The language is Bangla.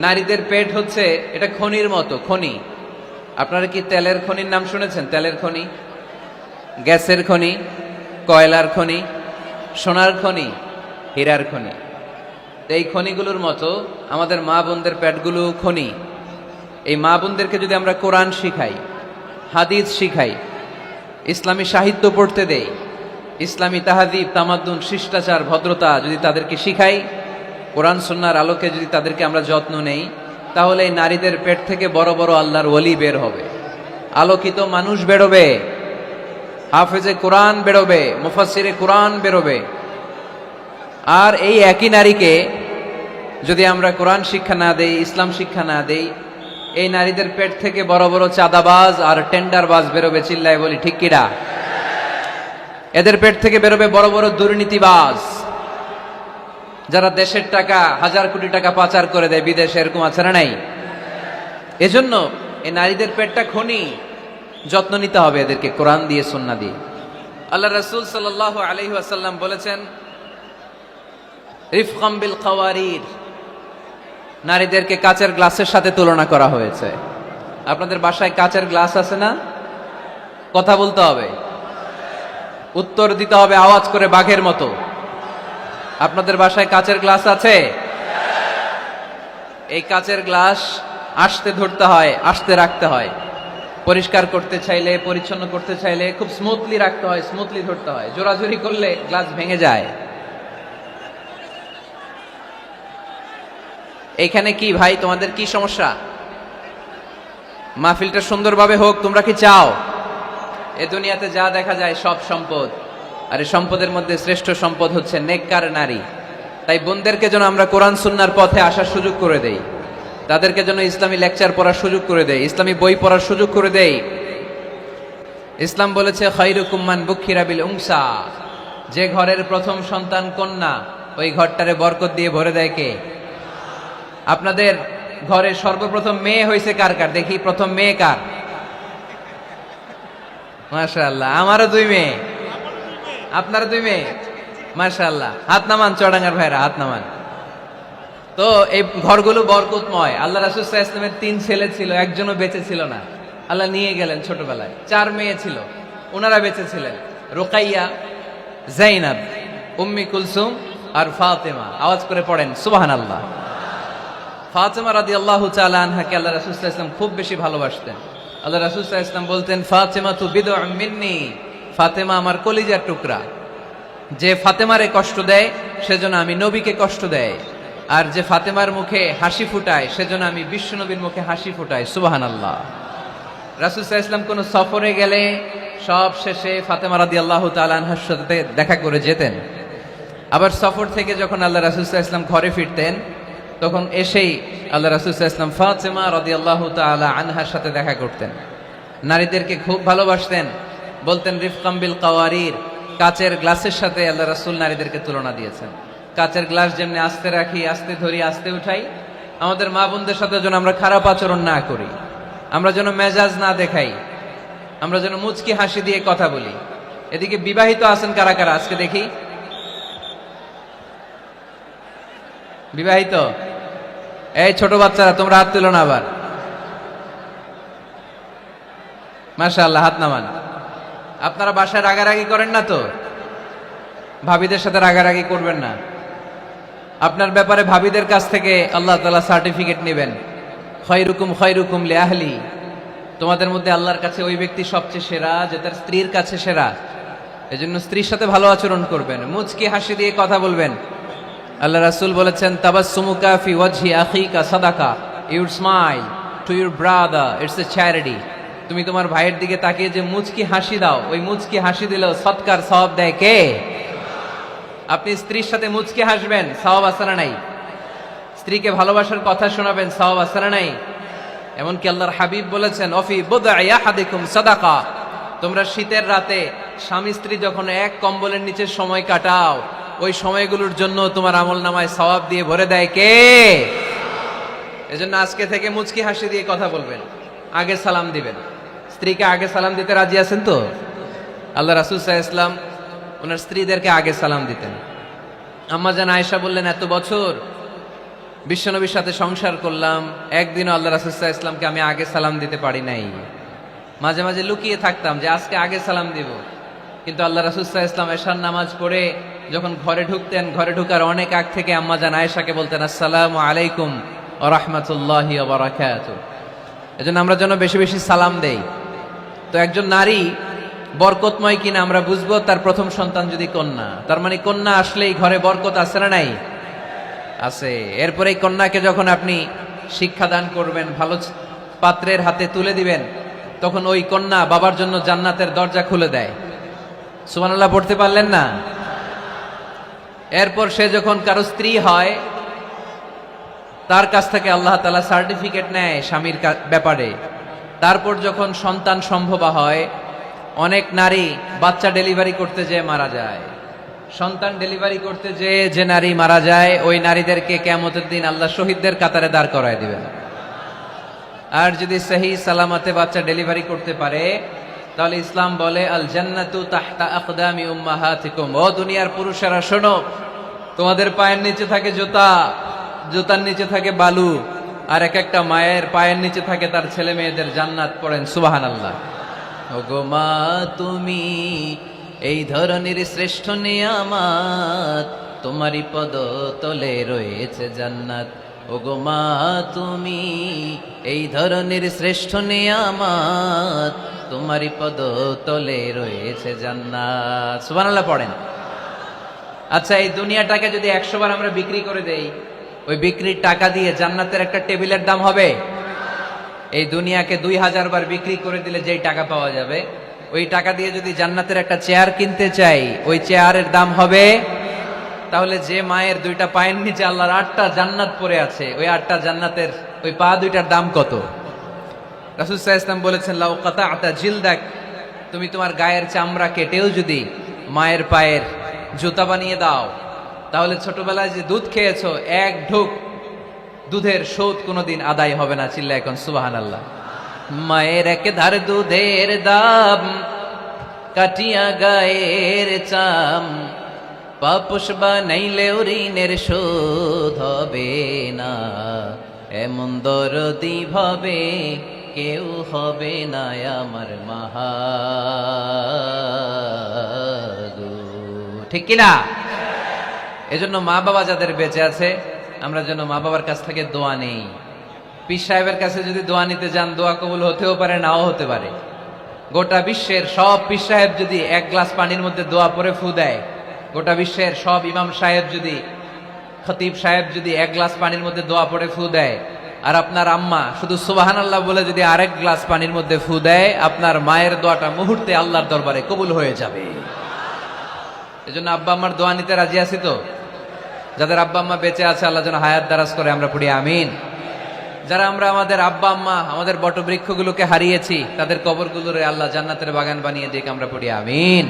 নারীদের পেট হচ্ছে, এটা খনির মতো, খনি। আপনারা কি তেলের খনির নাম শুনেছেন? তেলের খনি? গ্যাসের খনি? কয়লার খনি? সোনার খনি? হীরার খনি? এই খনিগুলোর মতো আমাদের মা বোনদের পেটগুলো খনি। এই মা বোনদেরকে যদি আমরা কোরআন শিখাই, হাদিস শিখাই, ইসলামী সাহিত্য পড়তে দেই, ইসলামী তাহাদিব, তামাদ্দুন, শিষ্টাচার, ভদ্রতা যদি তাদেরকে শিখাই কোরআন সন্ন্যার আলোকে যদি তাদেরকে আমরা যত্ন নেই, তাহলে এই নারীদের পেট থেকে বড় বড় আল্লাহর ওলি বের হবে। আলোকিত মানুষ বেরোবে। হাফেজে কোরআন বেরোবে মুফাসিরে কোরআন বেরোবে। আর এই একই নারীকে যদি আমরা কোরআন শিক্ষা না দেই, ইসলাম শিক্ষা না দেই, এই নারীদের পেট থেকে বড় বড় চাঁদাবাজ আর টেন্ডারবাজ বেরোবে চিল্লায় বলি, ঠিক কিরা এদের পেট থেকে বেরোবে বড় বড় দুর্নীতিবাজ। যারা দেশের টাকা, হাজার কোটি টাকা পাচার করে দেয়, বিদেশে এরকম আছে না নাই? এজন্য এই নারীদের পেটটা খনি, যত্ন নিতে হবে এদেরকে, কোরআন দিয়ে, সন্না দিয়ে। আল্লাহ রসুল সাল্লাহ আলহি আসাল্লাম বলেছেন, রিফকাম খাওয়ারির নারীদেরকে কাচের গ্লাসের সাথে তুলনা করা হয়েছে। আপনাদের বাসায় কাচের গ্লাস আছে না? কথা বলতে হবে। উত্তর দিতে হবে আওয়াজ করে বাঘের মতো। আপনাদের বাসায় কাচের গ্লাস আছে? এই কাচের গ্লাস আসতে ধরতে হয়, আসতে রাখতে হয়। পরিষ্কার করতে চাইলে, পরিচ্ছন্ন করতে চাইলে খুব স্মুথলি রাখতে হয় স্মুথলি ধরতে হয়। জোরাজোরি করলে গ্লাস ভেঙে যায়। এইখানে কি ভাই, তোমাদের কি সমস্যা? মাহফিলটা সুন্দরভাবে হোক, তোমরা কি চাও? এ দুনিয়াতে যা দেখা যায় সব সম্পদ। আর এই সম্পদের মধ্যে শ্রেষ্ঠ সম্পদ হচ্ছে নেককার নারী। তাই বোনদেরকে যেন আমরা কোরআন সুন্নার পথে আসার সুযোগ করে দেই। তাদেরকে যেন ইসলামী লেকচার পড়ার সুযোগ করে দেয় ইসলামী বই পড়ার সুযোগ করে দেই। ইসলাম বলেছে খৈরুকুম্মান বুক্ষিরাবিল উংসা যে ঘরের প্রথম সন্তান কন্যা, ওই ঘরটারে বরকত দিয়ে ভরে দেয় কে? আপনাদের ঘরে সর্বপ্রথম মেয়ে হয়েছে কার কার? দেখি প্রথম মেয়ে কার? মাশাআল্লাহ, আমারও দুই মেয়ে। আপনারও দুই মেয়ে? মাশাআল্লাহ। হাত নামান চড়াঙ্গার ভাইরা, হাত নামান। তো এই ঘরগুলো বরকতময়। আল্লাহ রাসুল ইসলামের তিন ছেলে ছিল, একজনও বেঁচে ছিল না। আল্লাহ নিয়ে গেলেন ছোটবেলায়। চার মেয়ে ছিল, ওনারা বেঁচে ছিলেন। রোকাইয়া, জাইনাব, উম্মি কুলসুম আর ফাতেমা। আওয়াজ করে পড়েন সুবাহান আল্লাহ ফাতেমা রাদি আল্লাহ আনহাকে আল্লাহ রাসুল্লাহ ইসলাম খুব বেশি ভালোবাসতেন। আল্লাহ রাসুল্লাহ ইসলাম বলতেন ফাতেমা তু বিদ মিন্নি। ফাতেমা আমার কলিজার টুকরা। যে ফাতেমারে কষ্ট দেয়, সেজন্য আমি নবীকে কষ্ট দেয়। আর যে ফাতেমার মুখে হাসি ফুটায়, সেজন্য আমি বিশ্ব নবীর মুখে হাসি ফুটাই। সুবাহান আল্লাহ রাসুল্লাহ ইসলাম কোন সফরে গেলে সব শেষে ফাতেমা রাদি আল্লাহ তালানহার সাথে দেখা করে যেতেন। আবার সফর থেকে যখন আল্লাহ রাসুল্লাহ ইসলাম ঘরে ফিরতেন, তখন এসেই আল্লাহ রাসুল্লাহ ইসলাম ফাতেমা রদি আল্লাহ তালা আনহার সাথে দেখা করতেন। নারীদেরকে খুব ভালোবাসতেন বলতেন রিফকাম্বিল কাওয়ারির। কাচের গ্লাসের সাথে আল্লাহ রাসুল নারীদেরকে তুলনা দিয়েছেন। কাচের গ্লাস যেমনি আস্তে রাখি, আস্তে ধরি, আস্তে উঠাই, আমাদের মা বোনদের সাথে যেন আমরা খারাপ আচরণ না করি, আমরা যেন মেজাজ না দেখাই, আমরা যেন মুচকি হাসি দিয়ে কথা বলি। এদিকে বিবাহিত আছেন কারা কারা? আজকে দেখি। বিবাহিত? এই ছোট বাচ্চারা, তোমরা হাত তুলো না আবার। মাসা আল্লাহ হাত নামান। আপনারা বাসায় রাগারাগি করেন না তো? ভাবিদের সাথে রাগারাগি করবেন না। আপনার ব্যাপারে ভাবিদের কাছ থেকে আল্লাহ তালা সার্টিফিকেট নেবেন। খয়রুকুম খয়রুকুম লে তোমাদের মধ্যে আল্লাহর কাছে ওই ব্যক্তি সবচেয়ে সেরা, যে তার স্ত্রীর কাছে সেরা। এজন্য স্ত্রীর সাথে ভালো আচরণ করবেন। মুচকি হাসি দিয়ে কথা বলবেন। আল্লাহ রাসুল বলেছেন তাবাসুমুকা ফি ওয়াজহি আখিকা সাদাকা। Your smile to your brother, it's a charity. তুমি তোমার ভাইয়ের দিকে তাকিয়ে যে মুচকি হাসি দাও, ওই মুচকি হাসি দিলেও সৎকার সওয়াব দেয় কে? আপনি স্ত্রীর সাথে মুচকি হাসবেন, সওয়াব আসানা নাই? স্ত্রীকে ভালোবাসার কথা শোনাবেন, সওয়াব আসানা নাই? এমনকি আল্লাহর হাবিব বলেছেন, অফি হাদিকুম সাদাকা। তোমরা শীতের রাতে স্বামী স্ত্রী যখন এক কম্বলের নিচে সময় কাটাও, ওই সময়গুলোর জন্য তোমার আমল নামায় সওয়াব দিয়ে ভরে দেয় কে? এজন্য আজকে থেকে মুচকি হাসি দিয়ে কথা বলবেন, আগে সালাম দিবেন। স্ত্রীকে আগে সালাম দিতে রাজি আছেন তো? আল্লাহ রাসুল সাহা ইসলাম ওনার স্ত্রীদেরকে আগে সালাম দিতেন। আম্মা জান আয়েশা বললেন, এত বছর বিশ্বনবীর সাথে সংসার করলাম, একদিনও আল্লাহ রাসুল্লাহ ইসলামকে আমি আগে সালাম দিতে পারি নাই। মাঝে মাঝে লুকিয়ে থাকতাম যে আজকে আগে সালাম দিব। কিন্তু আল্লাহ রাসুল্লাহ ইসলাম এশার নামাজ পড়ে যখন ঘরে ঢুকতেন, ঘরে ঢুকার অনেক আগ থেকে আম্মা জান আয়েশাকে বলতেন, আসসালামু আলাইকুম ও রহমতুল্লাহি এজন্য আমরা যেন বেশি বেশি সালাম দেই। তো একজন নারী বরকতময় কিনা আমরা বুঝব, তার প্রথম সন্তান যদি কন্যা। তার মানে কন্যা আসলেই ঘরে বরকত আছে না নাই? আছে। এরপরে কন্যাকে যখন আপনি শিক্ষাদান করবেন, ভালো পাত্রের হাতে তুলে দিবেন, তখন ওই কন্যা বাবার জন্য জান্নাতের দরজা খুলে দেয়। সুবহানাল্লাহ, পড়তে পারলেন না? এরপর সে যখন কারও স্ত্রী হয়, তার কাছ থেকে আল্লাহ তালা সার্টিফিকেট নেয় স্বামীর ব্যাপারে। তারপর যখন সন্তান সম্ভবা হয়, অনেক নারী বাচ্চা ডেলিভারি করতে যেয়ে মারা যায়। সন্তান ডেলিভারি করতে যেয়ে যে নারী মারা যায়, ওই নারীদেরকে কেমতের দিন আল্লাহ শহীদদের কাতারে দাঁড় করায় দিবেন আর যদি সহি সালামাতে বাচ্চা ডেলিভারি করতে পারে, তাহলে ইসলাম বলে আল জান্নাতু তাহতা আকদামি উম্মাহাতিকুম। ও দুনিয়ার পুরুষেরা, শোনো, তোমাদের পায়ের নিচে থাকে জুতা, জুতার নিচে থাকে বালু। আর এক একটা মায়ের পায়ের নিচে থাকে তার ছেলে মেয়েদের জান্নাত পড়েন সুবাহান আল্লাহ মা, তুমি এই ধরনের শ্রেষ্ঠ নিয়ামাত তোমারই পদ তলে রয়েছে জান্নাত। ওগো মা, তুমি এই ধরনের শ্রেষ্ঠ নিয়ামাত তোমারই পদ তলে রয়েছে জান্নাত। সুবহানাল্লাহ পড়েন। আচ্ছা এই দুনিয়াটাকে যদি একশো বার আমরা বিক্রি করে দেই ওই বিক্রির টাকা দিয়ে জান্নাতের একটা টেবিলের দাম হবে। এই দুনিয়াকে দুই হাজার বার বিক্রি করে দিলে যেই টাকা পাওয়া যাবে, ওই টাকা দিয়ে যদি জান্নাতের একটা চেয়ার কিনতে চাই, ওই চেয়ারের দাম হবে, তাহলে যে মায়ের দুইটা পায়ের নিচে আল্লাহর আটটা জান্নাত পড়ে আছে, ওই আটটা জান্নাতের ওই পা দুইটার দাম কত? রাসুসাহ ইসলাম বলেছেন, লাউ কাতা আতা জিল দেখ তুমি তোমার গায়ের চামড়া কেটেও যদি মায়ের পায়ের জুতা বানিয়ে দাও তাহলে ছোটবেলায় যে দুধ খেয়েছো, এক ঢুক, দুধের শোধ কোনোদিন আদায় হবে না চিল্লা এখন সুবাহান আল্লাহ মায়ের এক ধার দুধের দাম, কাটিয়া গায়ের চাম পাপুষ বানাইলেও ঋণের শোধ হবে না। এমন দরদি ভাবে কেউ হবে না আমার মাহাদু ঠিক কিনা? এজন্য মা বাবা যাদের বেঁচে আছে, আমরা যেন মা বাবার কাছ থেকে দোয়া নেই। পীর সাহেবের কাছে যদি দোয়া নিতে যান, দোয়া কবুল হতেও পারে, নাও হতে পারে। গোটা বিশ্বের সব পীর সাহেব যদি এক গ্লাস পানির মধ্যে দোয়া পরে ফু দেয়, গোটা বিশ্বের সব ইমাম সাহেব যদি, খতিব সাহেব যদি এক গ্লাস পানির মধ্যে দোয়া পড়ে ফু দেয়, আর আপনার আম্মা শুধু সুবাহান আল্লাহ বলে যদি আরেক গ্লাস পানির মধ্যে ফু দেয়, আপনার মায়ের দোয়াটা মুহূর্তে আল্লাহর দরবারে কবুল হয়ে যাবে। এজন্য আব্বা আমার দোয়া নিতে রাজি আছি তো? যাদের আব্বা আম্মা বেঁচে আছে, আল্লাহ যেন হায়াত দারাজ করে, আমরা পড়ি আমিন। যারা আমরা আমাদের আব্বা আম্মা, আমাদের বটবৃক্ষগুলোকে হারিয়েছি, তাদের কবরগুলোরে আল্লাহ জান্নাতের বাগান বানিয়ে দিক, আমরা পড়ি আমিন।